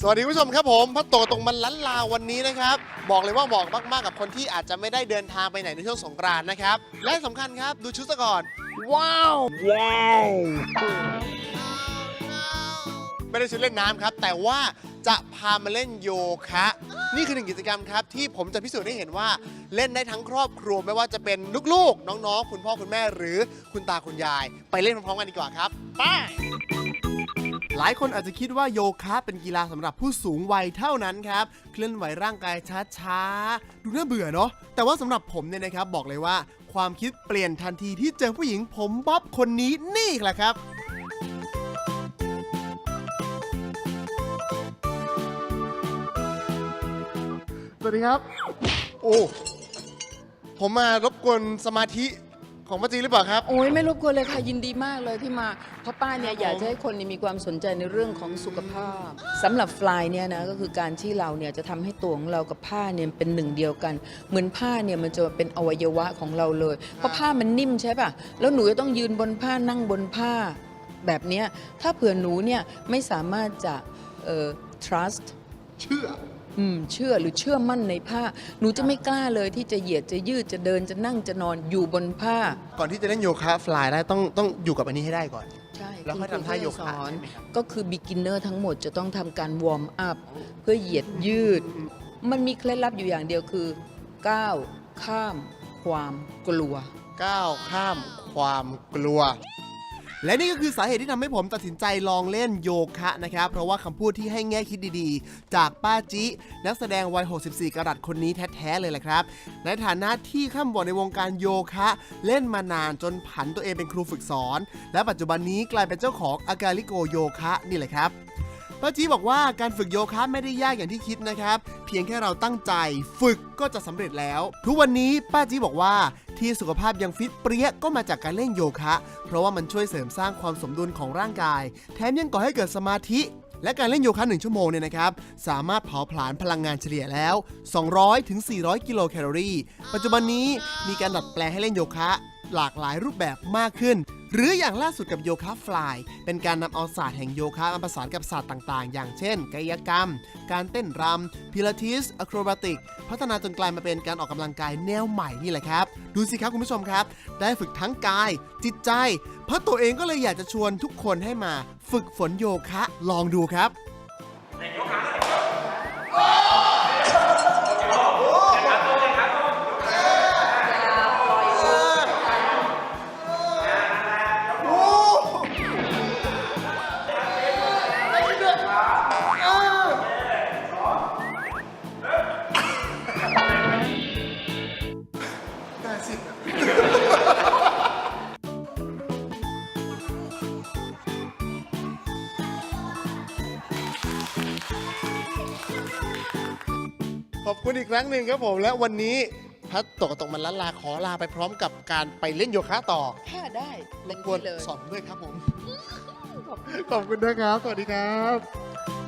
สวัสดีคุณผู้ชมครับผมพัดโตตรงมันล้านลาวันนี้นะครับ บอกเลยว่าเหมาะมากๆกับคนที่อาจจะไม่ได้เดินทางไปไหนในช่วงสงกรานต์นะครับ และสำคัญครับดูชุดซะก่อน ว้าว ว้าว ไม่ได้ชุดเล่นน้ำครับ แต่ว่าจะพามาเล่นโยคะ นี่คือหนึ่งกิจกรรมครับ ที่ผมจะพิสูจน์ให้เห็นว่าเล่นได้ทั้งครอบครัวไม่ว่าจะเป็นลูกๆ น้องๆ คุณพ่อคุณแม่หรือคุณตาคุณยาย ไปเล่นพร้อมๆกันดีกว่าครับไป หลายคนอาจจะคิดว่าโยคะเป็นกีฬาสำหรับผู้สูงวัยเท่านั้นครับ เคลื่อนไหวร่างกายช้าๆ ดูน่าเบื่อเนาะ แต่ว่าสำหรับผมเนี่ยนะครับบอกเลยว่า ความคิดเปลี่ยนทันทีที่เจอผู้หญิงผมบ๊อบคนนี้นี่แหละครับสวัสดีครับ โอ้ ผมมารบกวนสมาธิ ของป้าจีหรือเปล่าครับ โอ้ยไม่รบกวนเลยค่ะยินดีมากเลยที่มาเพราะป้าเนี่ยครับอยากผมจะให้คนเนี่ยมีความสนใจในเรื่องของสุขภาพสำหรับฟลายเนี่ยนะก็คือการที่เราเนี่ยจะทำให้ตัวของเรากับผ้าเนี่ยเป็นหนึ่งเดียวกัน เหมือนผ้าเนี่ยมันจะเป็นอวัยวะของเราเลย เพราะผ้ามันนิ่มใช่ป่ะแล้วหนูจะต้องยืนบนผ้านั่งบนผ้าแบบเนี้ยถ้าเผื่อหนูเนี่ยไม่สามารถจะเอ่อ trust เชื่อ อืมเชื่อหรือเชื่อมั่นในผ้า หนูจะไม่กล้าเลยที่จะเหยียดจะยืดจะเดินจะนั่งจะนอนอยู่บนผ้า ก่อนที่จะเล่นโยคะฟลายได้ต้องต้องอยู่กับอันนี้ให้ได้ก่อน ใช่แล้วค่อยณทำท่าโยคะสอนใช่ไหมครับ ก็คือ beginner ทั้งหมดจะต้องทำการวอร์มอัพเพื่อเหยียดยืด มันมีเคล็ดลับอยู่อย่างเดียวคือก้าวข้ามความกลัว ก้าวข้ามความกลัว และนี่ก็คือสาเหตุที่ทำให้ผมตัดสินใจลองเล่นโยคะนะครับ เพราะว่าคำพูดที่ให้แง่คิดดีๆ จากป้าจินักแสดงวัย 64 กรัตคนนี้แท้ๆเลยแหละครับ ในฐานะที่ข้ามบอดในวงการโยคะ เล่นมานานจนผันตัวเองเป็นครูฝึกสอน และปัจจุบันนี้กลายเป็นเจ้าของอากาลิโกโยคะนี่แหละครับป้าจีบอกว่าการฝึกโยคะไม่ได้ยากอย่างที่คิดนะครับ เพียงแค่เราตั้งใจ ฝึกก็จะสำเร็จแล้ว ทุกวันนี้ป้าจีบอกว่า ที่สุขภาพยังฟิตเปรี้ยก็มาจากการเล่นโยคะ เพราะว่ามันช่วยเสริมสร้างความสมดุลของร่างกาย แถมยังก่อให้เกิดสมาธิ และการเล่นโยคะ 1 ชั่วโมงเนี่ยนะครับ สามารถเผาผลาญพลังงานเฉลี่ยแล้ว 200ถึง400 กิโลแคลอรี่ ปัจจุบันนี้มีการดัดแปลงให้เล่นโยคะ หลากหลายรูปแบบมากขึ้น หรืออย่างล่าสุดกับโยคะฟลาย เป็นการนำเอาศาสตร์แห่งโยคะมาผสานกับศาสตร์ต่างๆ อย่างเช่น กายกรรม การเต้นรำพิลาทิสอะโครบาติก พัฒนาจนกลายมาเป็นการออกกำลังกายแนวใหม่นี่แหละครับ ดูสิครับคุณผู้ชมครับ ได้ฝึกทั้งกาย จิตใจ เพราะตัวเองก็เลยอยากจะชวนทุกคนให้มา ฝึกฝนโยคะลองดูครับ ขอบคุณอีกครั้งหนึ่งครับผมและวันนี้พัดตกตกมันละลาขอลาไปพร้อมกับการไปเล่นโยคะต่อถ้าได้รเป็นบกวนที่เลยสอนด้วยครับผม ขอบคุณนะครับ สวัสดีครับ